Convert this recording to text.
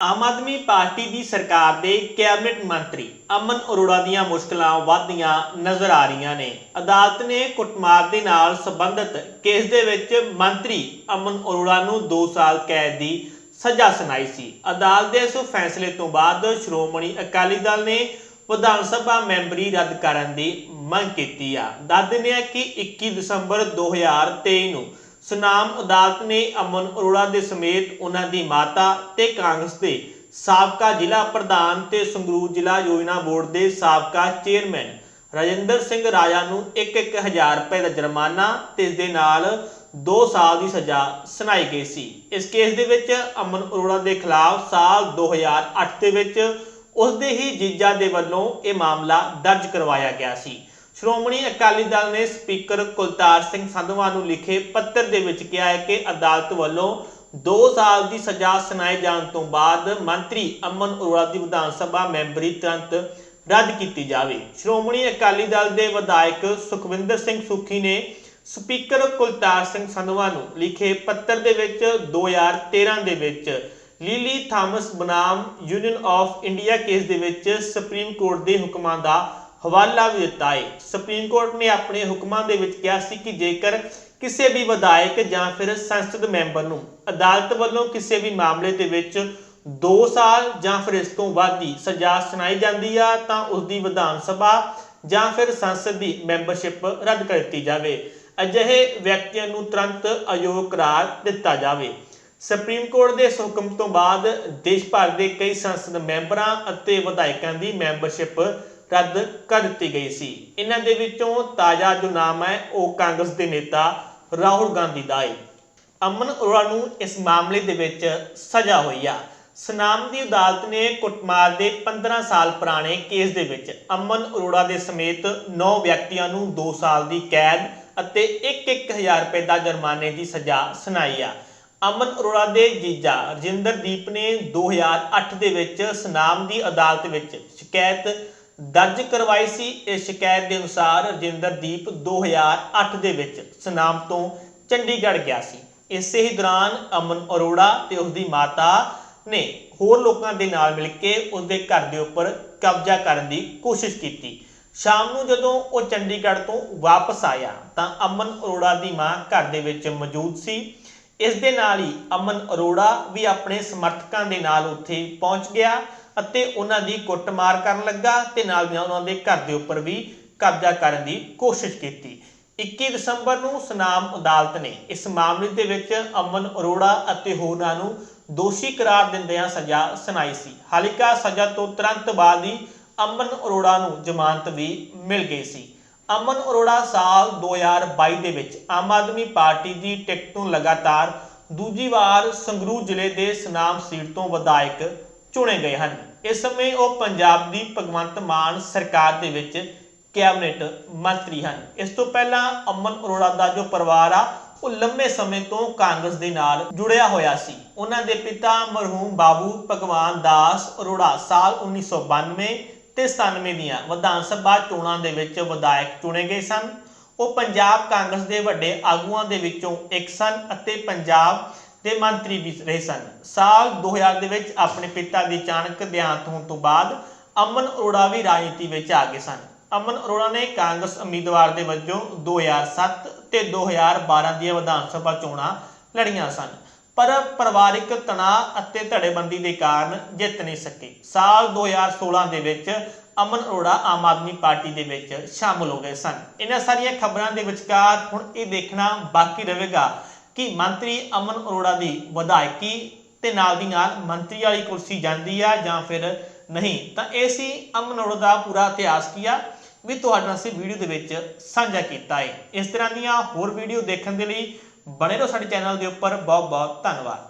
Aam Aadmi party ਦੀ ਸਰਕਾਰ ਦੇ cabinet ਮੰਤਰੀ ਅਮਨ ਅਰੋੜਾ ਦੀਆਂ ਮੁਸ਼ਕਲਾਂ ਵਧਦੀਆਂ ਨਜ਼ਰ ਆ ਰਹੀਆਂ ਨੇ। ਅਦਾਲਤ ਨੇ ਕੁੱਟਮਾਰ ਦੇ ਨਾਲ ਸੰਬੰਧਿਤ ਕੇਸ ਦੇ ਵਿੱਚ ਮੰਤਰੀ ਅਮਨ ਅਰੋੜਾ ਨੂੰ 2 ਸਾਲ ਕੈਦ ਦੀ ਸਜ਼ਾ ਸੁਣਾਈ ਸੀ। ਅਦਾਲਤ ਦੇ ਇਸ ਫੈਸਲੇ ਤੋਂ ਬਾਅਦ ਸ਼੍ਰੋਮਣੀ ਅਕਾਲੀ ਦਲ ਨੇ ਵਿਧਾਨ ਸਭਾ ਮੈਂਬਰੀ ਰੱਦ ਕਰਨ ਦੀ ਮੰਗ ਕੀਤੀ ਆ। ਦੱਸ ਦਿੰਦੇ ਆ ਕਿ 21 ਦਸੰਬਰ 2023 ਨੂੰ ਸੁਨਾਮ ਅਦਾਲਤ ਨੇ ਅਮਨ ਅਰੋੜਾ ਦੇ ਸਮੇਤ ਉਹਨਾਂ ਦੀ ਮਾਤਾ ਤੇ ਕਾਂਗਰਸ ਦੇ ਸਾਬਕਾ ਜ਼ਿਲ੍ਹਾ ਪ੍ਰਧਾਨ ਤੇ ਸੰਗਰੂਰ ਜ਼ਿਲ੍ਹਾ ਯੋਜਨਾ ਬੋਰਡ ਦੇ ਸਾਬਕਾ ਚੇਅਰਮੈਨ ਰਾਜਿੰਦਰ ਸਿੰਘ ਰਾਜਾ ਨੂੰ 1-1000 ਰੁਪਏ ਦਾ ਜੁਰਮਾਨਾ ਤੇ ਇਸ ਦੇ ਨਾਲ 2 ਸਾਲ ਦੀ ਸਜ਼ਾ ਸੁਣਾਈ ਗਈ ਸੀ। ਇਸ ਕੇਸ ਦੇ ਵਿੱਚ ਅਮਨ ਅਰੋੜਾ ਦੇ ਖਿਲਾਫ ਸਾਲ 2008 ਦੇ ਵਿੱਚ ਉਸ ਦੇ ਹੀ ਜੀਜਾ ਦੇ ਵੱਲੋਂ ਇਹ ਮਾਮਲਾ ਦਰਜ ਕਰਵਾਇਆ ਗਿਆ ਸੀ। ਸ਼੍ਰੋਮਣੀ ਅਕਾਲੀ ਦਲ ਨੇ ਸਪੀਕਰ ਕੁਲਤਾਰ ਸਿੰਘ ਸੰਧਵਾ ਨੂੰ ਲਿਖੇ ਪੱਤਰ ਦੇ ਵਿੱਚ ਕਿਹਾ ਹੈ ਕਿ ਅਦਾਲਤ ਵੱਲੋਂ 2 ਸਾਲ ਦੀ ਸਜ਼ਾ ਸੁਣਾਏ ਜਾਣ ਤੋਂ ਬਾਅਦ ਮੰਤਰੀ ਅਮਨ ਅਰੋੜਾ ਦੀ ਵਿਧਾਨ ਸਭਾ ਮੈਂਬਰੀ ਤੁਰੰਤ ਰੱਦ ਕੀਤੀ ਜਾਵੇ। ਸ਼੍ਰੋਮਣੀ ਅਕਾਲੀ ਦਲ ਦੇ ਵਿਧਾਇਕ ਸੁਖਵਿੰਦਰ ਸਿੰਘ ਸੁਖੀ ਨੇ ਸਪੀਕਰ ਕੁਲਤਾਰ ਸਿੰਘ ਸੰਧਵਾ ਨੂੰ ਲਿਖੇ ਪੱਤਰ ਦੇ ਵਿੱਚ 2013 ਦੇ ਵਿੱਚ ਲੀਲੀ ਥਾਮਸ ਬਨਾਮ, ਯੂਨੀਅਨ ਆਫ ਇੰਡੀਆ ਕੇਸ ਦੇ ਵਿੱਚ ਸੁਪਰੀਮ ਕੋਰਟ ਦੇ ਹੁਕਮਾਂ ਦਾ ਹਵਾਲਾ ਵੀ ਦਿੱਤਾ ਹੈ। ਸੁਪਰੀਮ ਕੋਰਟ ਨੇ ਆਪਣੇ ਹੁਕਮਾਂ ਦੇ ਵਿੱਚ ਕਿਹਾ ਸੀ ਕਿ ਜੇਕਰ ਕਿਸੇ ਵੀ ਵਿਧਾਇਕ ਜਾਂ ਫਿਰ ਸੰਸਦ ਮੈਂਬਰ ਨੂੰ ਅਦਾਲਤ ਵੱਲੋਂ ਕਿਸੇ ਵੀ ਮਾਮਲੇ ਦੇ ਵਿੱਚ 2 ਸਾਲ ਜਾਂ ਫਿਰ ਇਸ ਤੋਂ ਵੱਧ ਦੀ ਸਜ਼ਾ ਸੁਣਾਈ ਜਾਂਦੀ ਆ, ਤਾਂ ਉਸ ਦੀ ਵਿਧਾਨ ਸਭਾ ਜਾਂ ਫਿਰ ਸੰਸਦ ਦੀ ਮੈਂਬਰਸ਼ਿਪ ਰੱਦ ਕਰ ਦਿੱਤੀ ਜਾਵੇ। ਅਜਿਹੇ ਵਿਅਕਤੀਆਂ ਨੂੰ ਤੁਰੰਤ ਅਯੋਗ ਕਰਾਰ ਦਿੱਤਾ ਜਾਵੇ। ਸੁਪਰੀਮ ਕੋਰਟ ਦੇ ਇਸ ਹੁਕਮ ਤੋਂ ਬਾਅਦ ਦੇਸ਼ ਭਰ ਦੇ ਕਈ ਸੰਸਦ ਮੈਂਬਰਾਂ ਅਤੇ ਵਿਧਾਇਕਾਂ ਦੀ ਮੈਂਬਰਸ਼ਿਪ ਰੱਦ ਕਰ ਦਿੱਤੀ ਗਈ ਸੀ। ਇਹਨਾਂ ਦੇ ਵਿੱਚੋਂ ਤਾਜ਼ਾ ਜੋ ਨਾਮ ਹੈ, ਉਹ ਕਾਂਗਰਸ ਦੇ ਨੇਤਾ ਰਾਹੁਲ ਗਾਂਧੀ ਦਾ ਹੈ। ਅਮਨ ਅਰੋੜਾ ਨੂੰ ਇਸ ਮਾਮਲੇ ਦੇ ਵਿੱਚ ਸਜ਼ਾ ਹੋਈ ਆ। ਸਨਾਮ ਦੀ ਅਦਾਲਤ ਨੇ ਕੁੱਟਮਾਰ ਦੇ 15 ਸਾਲ ਪੁਰਾਣੇ ਕੇਸ ਦੇ ਵਿੱਚ ਅਮਨ ਅਰੋੜਾ ਦੇ ਸਮੇਤ 9 ਵਿਅਕਤੀਆਂ ਨੂੰ 2 ਸਾਲ ਦੀ ਕੈਦ ਅਤੇ 1-1000 ਰੁਪਏ ਦਾ ਜੁਰਮਾਨੇ ਦੀ ਸਜ਼ਾ ਸੁਣਾਈ ਆ। ਅਮਨ ਅਰੋੜਾ ਦੇ ਜੀਜਾ ਰਜਿੰਦਰਦੀਪ ਨੇ 2008 ਦੇ ਵਿੱਚ ਸਨਾਮ ਦੀ ਅਦਾਲਤ ਵਿੱਚ ਸ਼ਿਕਾਇਤ ਦਰਜ ਕਰਵਾਈ ਸੀ ਇਸ ਸ਼ਿਕਾਇਤ ਦੇ ਅਨੁਸਾਰ ਰਜਿੰਦਰਦੀਪ 2008 ਦੇ ਵਿੱਚ ਸਨਾਮ ਤੋਂ ਚੰਡੀਗੜ੍ਹ ਗਿਆ ਸੀ। ਇਸੇ ਹੀ ਦੌਰਾਨ ਅਮਨ ਅਰੋੜਾ ਤੇ ਉਸਦੀ ਮਾਤਾ ਨੇ ਹੋਰ ਲੋਕਾਂ ਦੇ ਨਾਲ ਮਿਲ ਕੇ ਉਸਦੇ ਘਰ ਦੇ ਉੱਪਰ ਕਬਜ਼ਾ ਕਰਨ ਦੀ ਕੋਸ਼ਿਸ਼ ਕੀਤੀ। ਸ਼ਾਮ ਨੂੰ ਜਦੋਂ ਉਹ ਚੰਡੀਗੜ੍ਹ ਤੋਂ ਵਾਪਸ ਆਇਆ ਤਾਂ ਅਮਨ ਅਰੋੜਾ ਦੀ ਮਾਂ ਘਰ ਦੇ ਵਿੱਚ ਮੌਜੂਦ ਸੀ। ਇਸ ਦੇ ਨਾਲ ਹੀ ਅਮਨ ਅਰੋੜਾ ਵੀ ਆਪਣੇ ਸਮਰਥਕਾਂ ਦੇ ਨਾਲ ਉੱਥੇ ਪਹੁੰਚ ਗਿਆ ਅਤੇ ਉਹਨਾਂ ਦੀ ਕੁੱਟਮਾਰ ਕਰਨ ਲੱਗਾ ਤੇ ਨਾਲ ਦੀ ਨਾਲ ਉਹਨਾਂ ਦੇ ਘਰ ਦੇ ਉੱਪਰ ਵੀ ਕਬਜ਼ਾ ਕਰਨ ਦੀ ਕੋਸ਼ਿਸ਼ ਕੀਤੀ। 21 ਦਸੰਬਰ ਨੂੰ ਸੁਨਾਮ ਅਦਾਲਤ ਨੇ ਇਸ ਮਾਮਲੇ ਦੇ ਵਿੱਚ ਅਮਨ ਅਰੋੜਾ ਅਤੇ ਹੋਰਨਾਂ ਨੂੰ ਦੋਸ਼ੀ ਕਰਾਰ ਦਿੰਦਿਆਂ ਸਜ਼ਾ ਸੁਣਾਈ ਸੀ। ਹਾਲਾਂਕਿ ਸਜ਼ਾ ਤੋਂ ਤੁਰੰਤ ਬਾਅਦ ਹੀ ਅਮਨ ਅਰੋੜਾ ਨੂੰ ਜ਼ਮਾਨਤ ਵੀ ਮਿਲ ਗਈ ਸੀ। ਅਮਨ ਅਰੋੜਾ ਸਾਲ 2022 ਦੇ ਵਿੱਚ ਆਮ ਆਦਮੀ ਪਾਰਟੀ ਦੀ ਟਿਕਟ ਤੋਂ ਲਗਾਤਾਰ ਦੂਜੀ ਵਾਰ ਸੰਗਰੂਰ ਜ਼ਿਲ੍ਹੇ ਦੇ ਸੁਨਾਮ ਸੀਟ ਤੋਂ ਵਿਧਾਇਕ ਚੁਣੇ ਗਏ ਹਨ। ਇਸ ਸਮੇਂ ਉਹ ਪੰਜਾਬ ਦੀ ਭਗਵੰਤ ਮਾਨ ਸਰਕਾਰ ਦੇ ਵਿੱਚ ਕੈਬਨਿਟ ਮੰਤਰੀ ਹਨ। ਇਸ ਤੋਂ ਪਹਿਲਾਂ ਅਮਨ ਅਰੋੜਾ ਦਾ ਜੋ ਪਰਿਵਾਰ ਆ, ਉਹ ਲੰਮੇ ਸਮੇਂ ਤੋਂ ਕਾਂਗਰਸ ਦੇ ਨਾਲ ਜੁੜਿਆ ਹੋਇਆ ਸੀ। ਉਹਨਾਂ ਦੇ ਪਿਤਾ ਮਰਹੂਮ ਬਾਬੂ ਭਗਵਾਨ ਦਾਸ ਅਰੋੜਾ ਸਾਲ 1992 ਤੇ 97 ਦੀਆਂ ਵਿਧਾਨ ਸਭਾ ਚੋਣਾਂ ਦੇ ਵਿੱਚ ਵਿਧਾਇਕ ਚੁਣੇ ਗਏ ਸਨ। ਉਹ ਪੰਜਾਬ ਕਾਂਗਰਸ ਦੇ ਵੱਡੇ ਆਗੂਆਂ ਦੇ ਵਿੱਚੋਂ ਇੱਕ ਸਨ ਅਤੇ ਪੰਜਾਬ ਦੇ ਮੰਤਰੀ ਵੀ ਰਹੇ ਸਨ। ਸਾਲ 2000 ਦੇ ਵਿੱਚ ਆਪਣੇ ਪਿਤਾ ਦੀ ਅਚਾਨਕ ਦੇਹਾਂਤ ਹੋਣ ਤੋਂ ਬਾਅਦ ਅਮਨ ਅਰੋੜਾ ਵੀ ਰਾਜਨੀਤੀ ਵਿੱਚ ਆ ਗਏ ਸਨ। ਅਮਨ ਅਰੋੜਾ ਨੇ ਕਾਂਗਰਸ ਉਮੀਦਵਾਰ ਦੇ ਵਜੋਂ 2007 ਤੇ 2012 ਦੀਆਂ ਵਿਧਾਨ ਸਭਾ ਚੋਣਾਂ ਲੜੀਆਂ ਸਨ, ਪਰ ਪਰਿਵਾਰਿਕ ਤਣਾਅ ਅਤੇ ਧੜੇਬੰਦੀ ਦੇ ਕਾਰਨ ਜਿੱਤ ਨਹੀਂ ਸਕੀ। ਸਾਲ 2016 ਦੇ ਵਿੱਚ ਅਮਨ ਅਰੋੜਾ ਆਮ ਆਦਮੀ ਪਾਰਟੀ ਦੇ ਵਿੱਚ ਸ਼ਾਮਲ ਹੋ ਗਏ ਸਨ। ਇਹਨਾਂ ਸਾਰੀਆਂ ਖਬਰਾਂ ਦੇ ਵਿਚਕਾਰ ਹੁਣ ਇਹ ਦੇਖਣਾ ਬਾਕੀ ਰਹੇਗਾ ਕਿ ਮੰਤਰੀ ਅਮਨ ਅਰੋੜਾ ਦੀ ਵਿਧਾਇਕੀ ਤੇ ਨਾਲ ਦੀ ਨਾਲ ਮੰਤਰੀ ਵਾਲੀ ਕੁਰਸੀ ਜਾਂਦੀ ਆ ਜਾਂ ਫਿਰ ਨਹੀਂ? ਤਾਂ ਇਹ ਸੀ ਅਮਨ ਅਰੋੜਾ ਦਾ ਪੂਰਾ ਇਤਿਹਾਸ ਕੀ ਆ ਵੀ ਤੁਹਾਡੇ ਨਾਲ ਅਸੀਂ ਵੀਡੀਓ ਦੇ ਵਿੱਚ ਸਾਂਝਾ ਕੀਤਾ ਹੈ ਇਸ ਤਰ੍ਹਾਂ ਦੀਆਂ ਹੋਰ ਵੀਡੀਓ ਦੇਖਣ ਦੇ ਲਈ ਬਣੇ ਰਹੋ ਸਾਡੇ ਚੈਨਲ ਦੇ ਉੱਪਰ। ਬਹੁਤ ਬਹੁਤ ਧੰਨਵਾਦ।